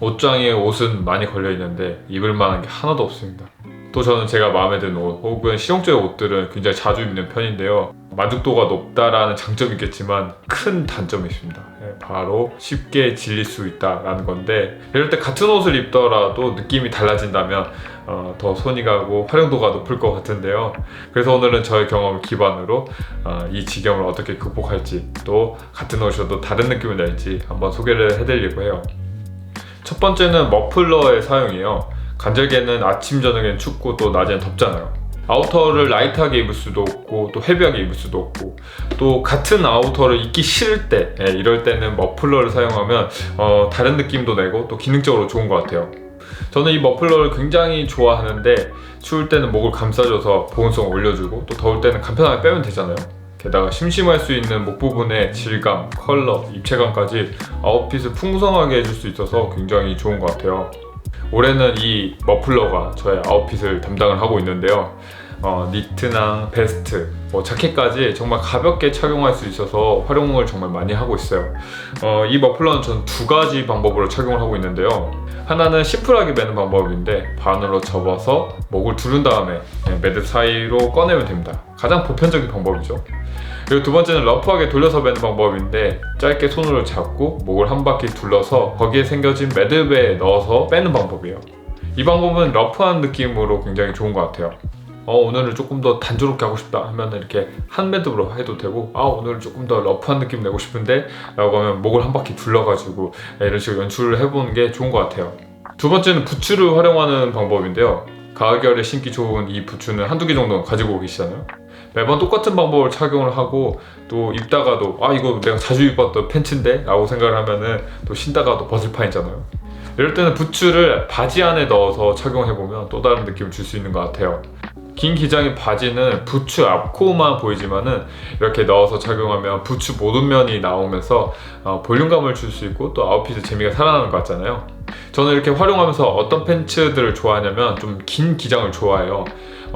옷장에 옷은 많이 걸려 있는데 입을 만한 게 하나도 없습니다. 또 저는 제가 마음에 드는 옷 혹은 실용적인 옷들은 굉장히 자주 입는 편인데요. 만족도가 높다라는 장점이 있겠지만 큰 단점이 있습니다. 예, 바로 쉽게 질릴 수 있다라는 건데 이럴 때 같은 옷을 입더라도 느낌이 달라진다면 어, 더 손이 가고 활용도가 높을 것 같은데요. 그래서 오늘은 저의 경험을 기반으로 어, 이 지경을 어떻게 극복할지 또 같은 옷이어도 다른 느낌을 낼지 한번 소개를 해드리려고 해요. 첫 번째는 머플러의 사용이에요. 간절기에는 아침 저녁엔 춥고 또 낮엔 덥잖아요. 아우터를 라이트하게 입을 수도 없고 또 헤비하게 입을 수도 없고 또 같은 아우터를 입기 싫을 때 예, 이럴 때는 머플러를 사용하면 어, 다른 느낌도 내고 또 기능적으로 좋은 것 같아요. 저는 이 머플러를 굉장히 좋아하는데 추울 때는 목을 감싸줘서 보온성을 올려주고 또 더울 때는 간편하게 빼면 되잖아요. 게다가 심심할 수 있는 목 부분의 질감, 컬러, 입체감까지 아웃핏을 풍성하게 해줄 수 있어서 굉장히 좋은 것 같아요. 올해는 이 머플러가 저의 아웃핏을 담당을 하고 있는데요. 어, 니트나 베스트, 뭐 자켓까지 정말 가볍게 착용할 수 있어서 활용을 정말 많이 하고 있어요. 어, 이 머플러는 전 두 가지 방법으로 착용을 하고 있는데요. 하나는 심플하게 매는 방법인데 반으로 접어서 목을 두른 다음에 네, 매듭 사이로 꺼내면 됩니다. 가장 보편적인 방법이죠. 그리고 두 번째는 러프하게 돌려서 매는 방법인데 짧게 손으로 잡고 목을 한 바퀴 둘러서 거기에 생겨진 매듭에 넣어서 빼는 방법이에요. 이 방법은 러프한 느낌으로 굉장히 좋은 것 같아요. 어, 오늘은 조금 더 단조롭게 하고 싶다 하면 이렇게 한 매듭으로 해도 되고 아 오늘은 조금 더 러프한 느낌 내고 싶은데? 라고 하면 목을 한 바퀴 둘러가지고 이런 식으로 연출을 해보는 게 좋은 것 같아요. 두 번째는 부츠를 활용하는 방법인데요. 가을 겨울에 신기 좋은 이 부츠는 한두 개 정도 가지고 계시잖아요. 매번 똑같은 방법을 착용을 하고 또 입다가도 아 이거 내가 자주 입었던 팬츠인데? 라고 생각을 하면은 또 신다가도 벗을 판이잖아요. 이럴 때는 부츠를 바지 안에 넣어서 착용해보면 또 다른 느낌을 줄 수 있는 것 같아요 긴 기장의 바지는 부츠 앞코만 보이지만은 이렇게 넣어서 착용하면 부츠 모든 면이 나오면서 어, 볼륨감을 줄 수 있고 또 아웃핏의 재미가 살아나는 것 같잖아요. 저는 이렇게 활용하면서 어떤 팬츠들을 좋아하냐면 좀 긴 기장을 좋아해요.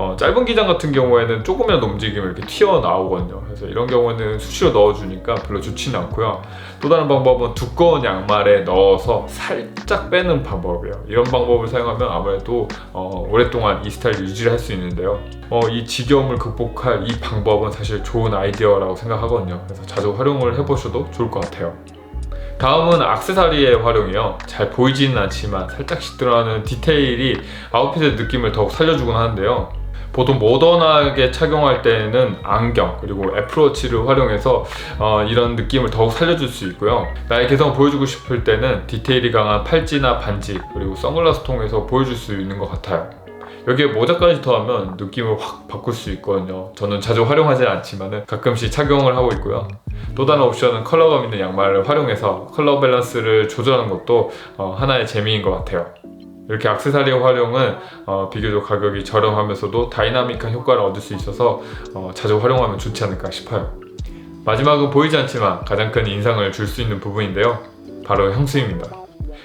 어, 짧은 기장 같은 경우에는 조금이라도 움직이면 이렇게 튀어나오거든요. 그래서 이런 경우에는 수시로 넣어주니까 별로 좋지는 않고요. 또 다른 방법은 두꺼운 양말에 넣어서 살짝 빼는 방법이에요. 이런 방법을 사용하면 아무래도 어, 오랫동안 이 스타일 유지를 할 수 있는데요. 어, 이 지겨움을 극복할 이 방법은 사실 좋은 아이디어라고 생각하거든요. 그래서 자주 활용을 해보셔도 좋을 것 같아요. 다음은 악세사리의 활용이요. 잘 보이지는 않지만 살짝씩 들어가는 디테일이 아웃핏의 느낌을 더욱 살려주곤 하는데요. 보통 모던하게 착용할 때는 안경 그리고 애플워치를 활용해서 어, 이런 느낌을 더욱 살려줄 수 있고요. 나의 개성을 보여주고 싶을 때는 디테일이 강한 팔찌나 반지 그리고 선글라스 통해서 보여줄 수 있는 것 같아요. 여기에 모자까지 더하면 느낌을 확 바꿀 수 있거든요. 저는 자주 활용하지 않지만 가끔씩 착용을 하고 있고요. 또 다른 옵션은 컬러감 있는 양말을 활용해서 컬러 밸런스를 조절하는 것도 어, 하나의 재미인 것 같아요. 이렇게 악세사리 활용은 어, 비교적 가격이 저렴하면서도 다이나믹한 효과를 얻을 수 있어서 어, 자주 활용하면 좋지 않을까 싶어요. 마지막은 보이지 않지만 가장 큰 인상을 줄 수 있는 부분인데요. 바로 향수입니다.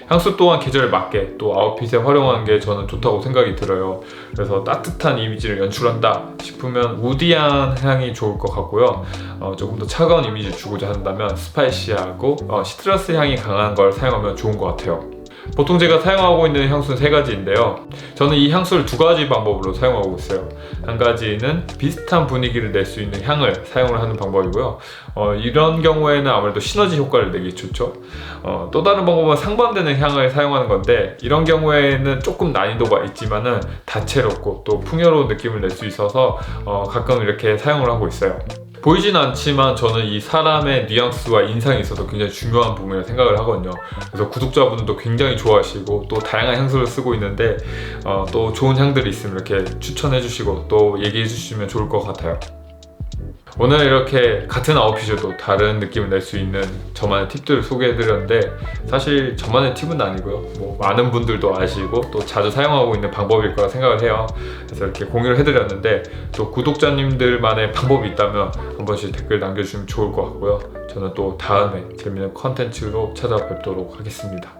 향수 또한 계절에 맞게 또 아웃핏에 활용하는 게 저는 좋다고 생각이 들어요. 그래서 따뜻한 이미지를 연출한다 싶으면 우디한 향이 좋을 것 같고요. 어, 조금 더 차가운 이미지를 주고자 한다면 스파이시하고 어, 시트러스 향이 강한 걸 사용하면 좋은 것 같아요. 보통 제가 사용하고 있는 향수는 세 가지인데요. 저는 이 향수를 두 가지 방법으로 사용하고 있어요. 한 가지는 비슷한 분위기를 낼 수 있는 향을 사용을 하는 방법이고요. 어, 이런 경우에는 아무래도 시너지 효과를 내기 좋죠. 어, 또 다른 방법은 상반되는 향을 사용하는 건데 이런 경우에는 조금 난이도가 있지만은 다채롭고 또 풍요로운 느낌을 낼 수 있어서 어, 가끔 이렇게 사용을 하고 있어요. 보이진 않지만 저는 이 사람의 뉘앙스와 인상이 있어서 굉장히 중요한 부분이라고 생각을 하거든요. 그래서 구독자분들도 굉장히 좋아하시고 또 다양한 향수를 쓰고 있는데 어, 또 좋은 향들이 있으면 이렇게 추천해 주시고 또 얘기해 주시면 좋을 것 같아요. 오늘 이렇게 같은 아웃핏에도 다른 느낌을 낼 수 있는 저만의 팁들을 소개해드렸는데 사실 저만의 팁은 아니고요. 뭐 많은 분들도 아시고 또 자주 사용하고 있는 방법일 거라 생각을 해요. 그래서 이렇게 공유를 해드렸는데 또 구독자님들만의 방법이 있다면 한 번씩 댓글 남겨주시면 좋을 것 같고요. 저는 또 다음에 재밌는 컨텐츠로 찾아뵙도록 하겠습니다.